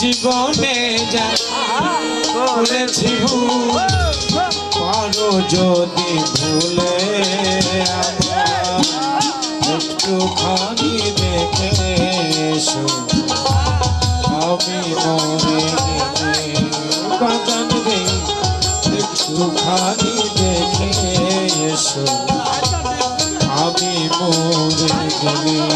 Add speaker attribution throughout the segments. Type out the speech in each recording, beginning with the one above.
Speaker 1: জীবনে যা করেছি যদি ভুলে আমার একটুখানি দেখে আমি মরে রে, একটুখানি দেখে আমি মরে গেলে।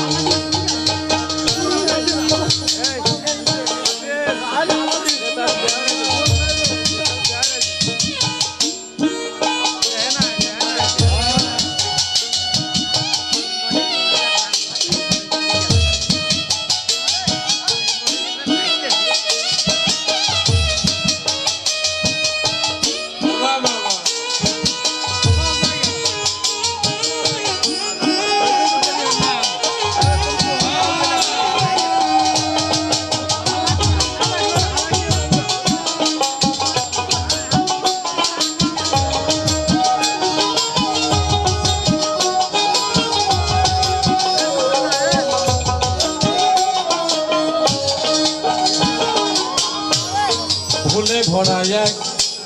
Speaker 1: ভরা এক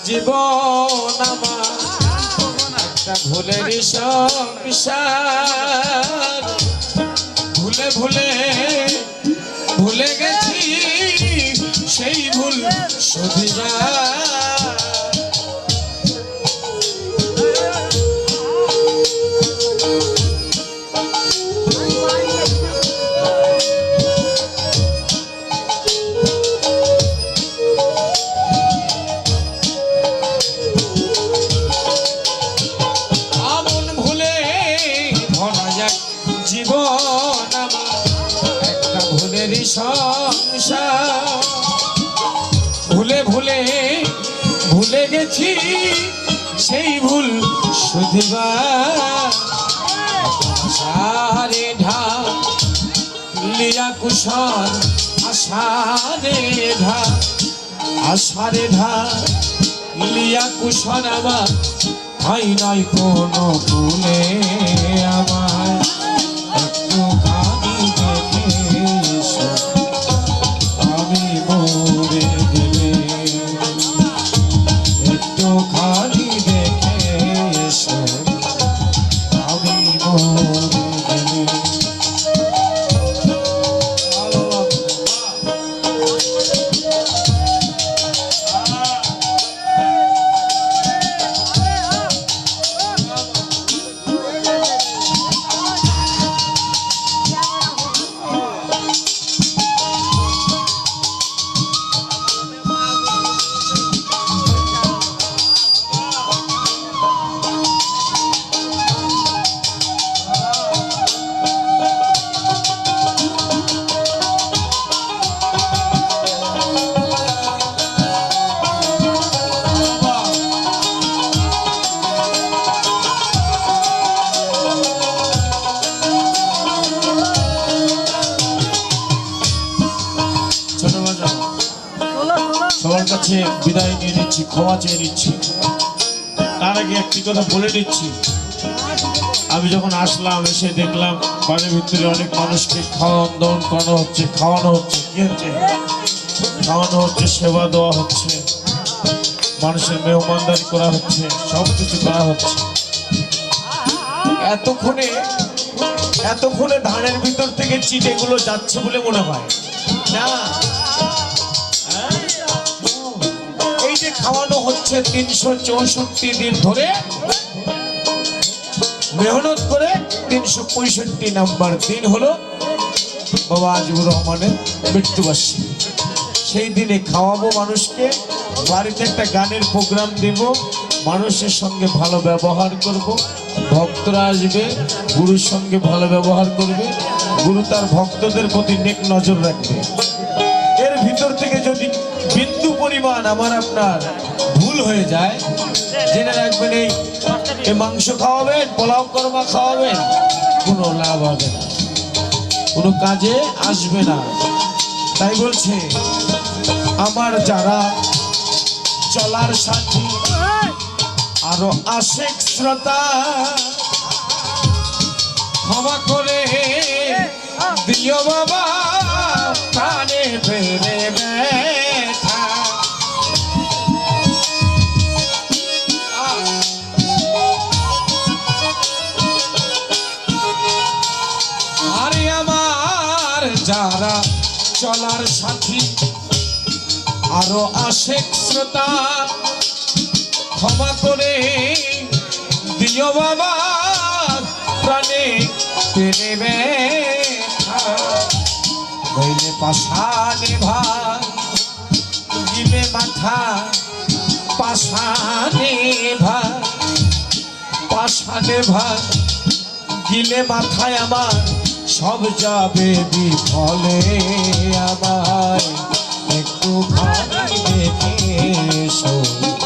Speaker 1: জীবন আমার। একটা ভুলেরই সংসার ভুলে ভুলে ভুলে গেছি সেই ভুল শুধিবা সেই ভুল শুধিবা। সারে কুশল আষাঢ়ে ঢা আষাঢ়ে ঢা লিয়া কুশল আমার, হয় নয় কোনো বিদায় নিয়ে নিচ্ছি, ক্ষমা চেয়ে নিচ্ছি। তার আগে একটি কথা বলে নিচ্ছি। আমি যখন আসলাম, এসে দেখলাম বাড়ির ভিতরে অনেক মানুষকে খাওয়ান দাওয়ান করানো হচ্ছে, খাওয়ানো হচ্ছে। কি হচ্ছে? খাওয়ানো হচ্ছে, সেবা দেওয়া হচ্ছে। মানুষের মেহমানদারি করা হচ্ছে সব কিছু করা হচ্ছে। এতক্ষণে এতক্ষণে ধানের ভিতর থেকে চিটেগুলো যাচ্ছে বলে মনে হয়। না? এই খাওয়ানো হচ্ছে তিনশো চৌষট্টি দিন ধরে। মেহনত করে তিনশো পঁয়ষট্টি নাম্বার দিন হলো বাবা আজিবুর রহমানের মৃত্যুবার্ষিকী। সেই দিনে খাওয়াবো মানুষকে, বাড়িতে একটা গানের প্রোগ্রাম দেব, মানুষের সঙ্গে ভালো ব্যবহার করব, ভক্তরা আসবে, গুরুর সঙ্গে ভালো ব্যবহার করবে, গুরু তার ভক্তদের প্রতি নেক নজর রাখবে। এর ভিতর থেকে যদি বিন্দু পরিমাণ আমার আপনার ভুল হয়ে যায়, জেনে রাখবেন এই মাংস খাওয়াবেন, পোলাও কর্মা খাওয়াবেন, কোনো লাভ হবে না। কোনো কাজে আসবে না। তাই বলছে, আমার যারা চলার সাথী, আরও আশেক শ্রোতা, ক্ষমা করে দিও বাবা প্রাণে ফেরে ব্যথা। আমার যারা চলার সাথী, আরও আশেক শ্রোতা, ক্ষমা করে দিও বাবা, প্রাণে ফেরে ব্যথা। নইলে পাশানে ভাই গিলে মাথা পাশানে ভাই পাশানে ভাই গিলে মাথায় আমার সব যাবে বিফলে আমার একটু ভাবি দেখে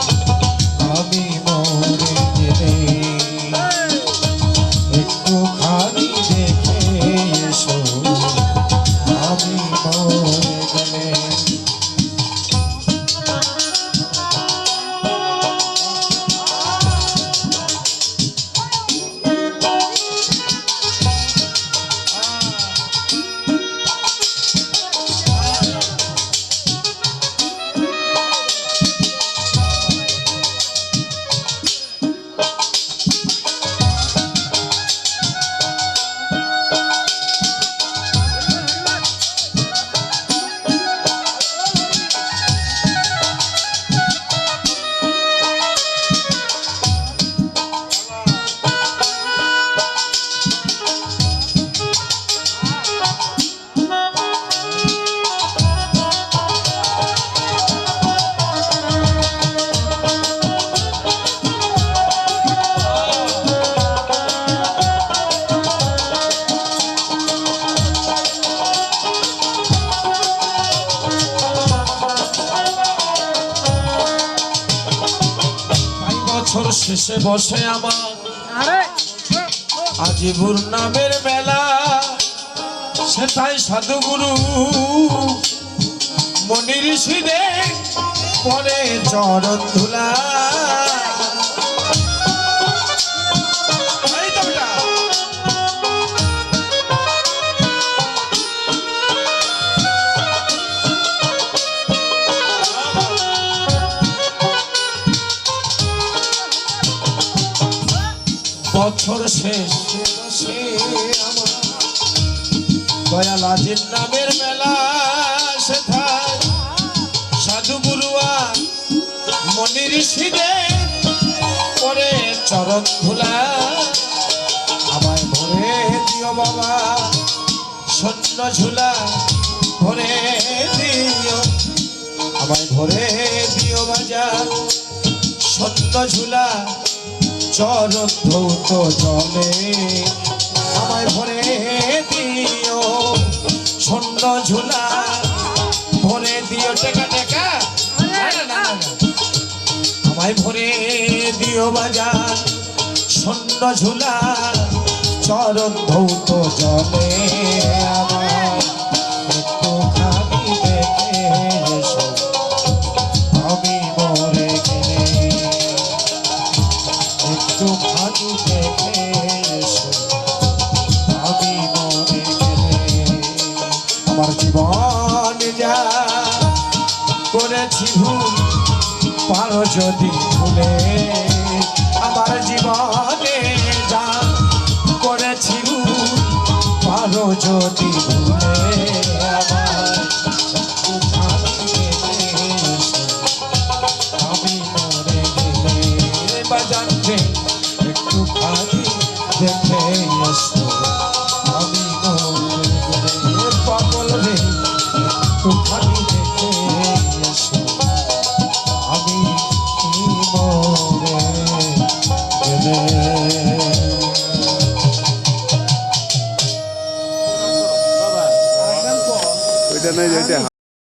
Speaker 1: শেষে বসে আমার আজিবুর নামের মেলা। সেটাই সাধুগুরু মনি ঋষিদের পরে চরণ ধুলা। বছর শেষে। আমার নামের মেলা সাধু গুরুয়া মনি ঋষিদের পরে চরণ ধুলা আমায় ভরে দিও বাবা সৈন্য ঝুলা ভরে দিও। আমায় ভরে দিও বাজার সৈন্য ঝুলা চরণ ধৌত জলে। আমায় ভরে দিও ছন্ন ঝুলা। ভরে দিও টেকা টেকা। আমায় ভরে দিও বাজার ছন্ন ঝুলা। চরণ ধৌত জলে আমার আমার জীবন যা করেছি পারো যদি ভুলে। আমার জীবনে যা করেছি ভুল, পারো যদি ভুলে।